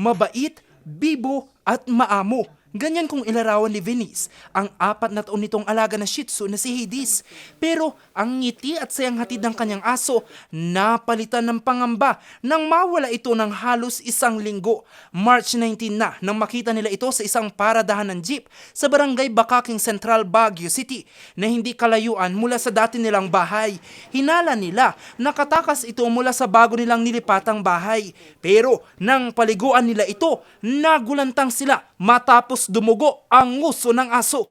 mabait, bibo at maamo. Ganyan kung ilarawan ni Venice ang apat na taon nitong alaga na Shih Tzu na si Hades. Pero ang ngiti at sayang hatid ng kanyang aso napalitan ng pangamba nang mawala ito ng halos isang linggo. March 19 na nang makita nila ito sa isang paradahan ng jeep sa barangay Bakaking Central, Baguio City na hindi kalayuan mula sa dati nilang bahay. Hinala nila nakatakas ito mula sa bago nilang nilipatang bahay. Pero nang paliguan nila ito, nagulantang sila matapos dumugo ang nguso ng aso.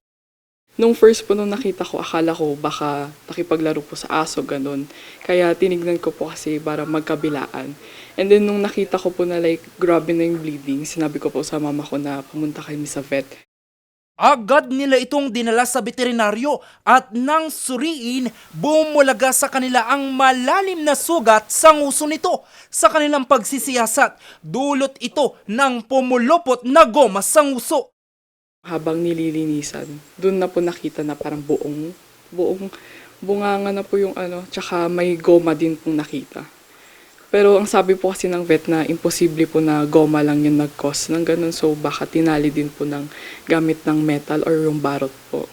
Nung first po nung nakita ko, akala ko baka nakipaglaro po sa aso, ganun. Kaya tinignan ko po kasi para magkabilaan. And then nung nakita ko po na like grabe na yung bleeding, sinabi ko po sa mama ko na pumunta kami sa vet. Agad nila itong dinala sa veterinaryo at nang suriin, bumulaga sa kanila ang malalim na sugat sa nguso nito. Sa kanilang pagsisiyasat, dulot ito ng pumulupot na goma sa nguso. Habang nililinisan, doon na po nakita na parang buong, buong, bunganga na po yung ano, tsaka may goma din pong nakita. Pero ang sabi po kasi ng vet na imposible po na goma lang yung nag-cause ng ganun. So baka tinali din po ng gamit ng metal or yung barot po.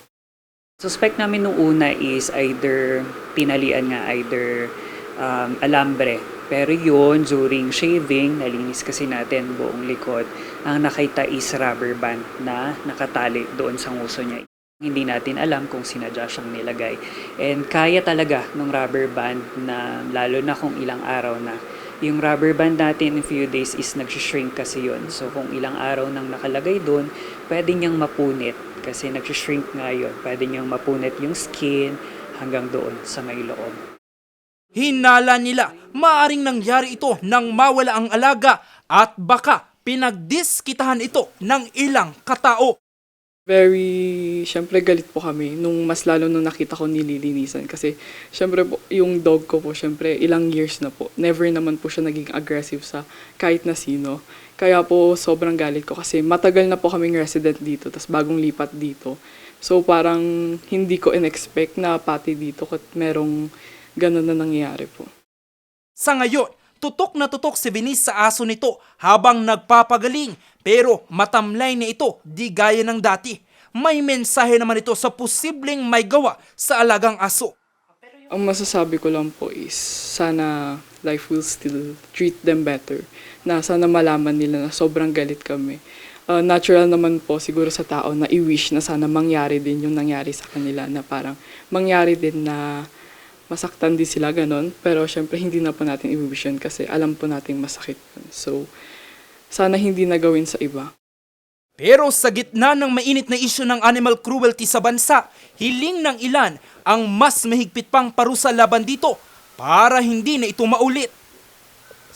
Suspect namin nung una is either tinalian nga, either um, alambre. Pero yun, during shaving, nalinis kasi natin buong likod, ang nakita is rubber band na nakatali doon sa nguso niya. Hindi natin alam kung sinadya siyang nilagay. And kaya talaga ng rubber band na lalo na kung ilang araw na. Yung rubber band natin in few days is nag-shrink kasi yun. So kung ilang araw nang nakalagay doon, pwede niyang mapunit kasi nag-shrink nga yun. Pwede niyang mapunit yung skin hanggang doon sa may loob. Hinala nila, maaring nangyari ito nang mawala ang alaga at baka pinagdiskitahan ito ng ilang katao. Very, syempre galit po kami nung mas lalo nung nakita ko nililinisan kasi syempre po yung dog ko po syempre ilang years na po. Never naman po siya naging aggressive sa kahit na sino. Kaya po sobrang galit ko kasi matagal na po kaming resident dito tas bagong lipat dito. So parang hindi ko in-expect na pati dito kat merong ganun na nangyayari po. Sa ngayon, tutok na tutok si Venice sa aso nito habang nagpapagaling pero matamlay na ito di gaya ng dati. May mensahe naman ito sa posibleng may gawa sa alagang aso. Ang masasabi ko lang po is sana life will still treat them better. Na sana malaman nila na sobrang galit kami. Uh, natural naman po siguro sa tao na i-wish na sana mangyari din yung nangyari sa kanila na parang mangyari din na masaktan din sila ganon. Pero syempre hindi na po natin i-wish yun kasi alam po natin masakit. So sana hindi na gawin sa iba. Pero sa gitna ng mainit na isyu ng animal cruelty sa bansa, hiling ng ilan ang mas mahigpit pang parusa laban dito para hindi na ito maulit.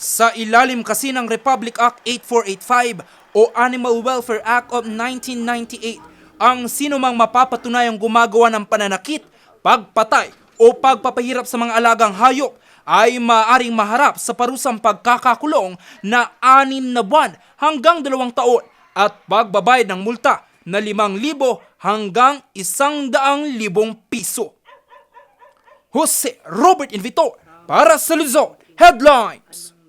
Sa ilalim kasi ng Republic Act 8485 o Animal Welfare Act of 1998, ang sinumang mapapatunayang gumagawa ng pananakit, pagpatay o pagpapahirap sa mga alagang hayop ay maaaring maharap sa parusang pagkakakulong na anim na buwan hanggang dalawang taon at pagbabayad ng multa na 5,000 hanggang 100,000 piso. Jose Robert Invitor para sa Luzon Headlines.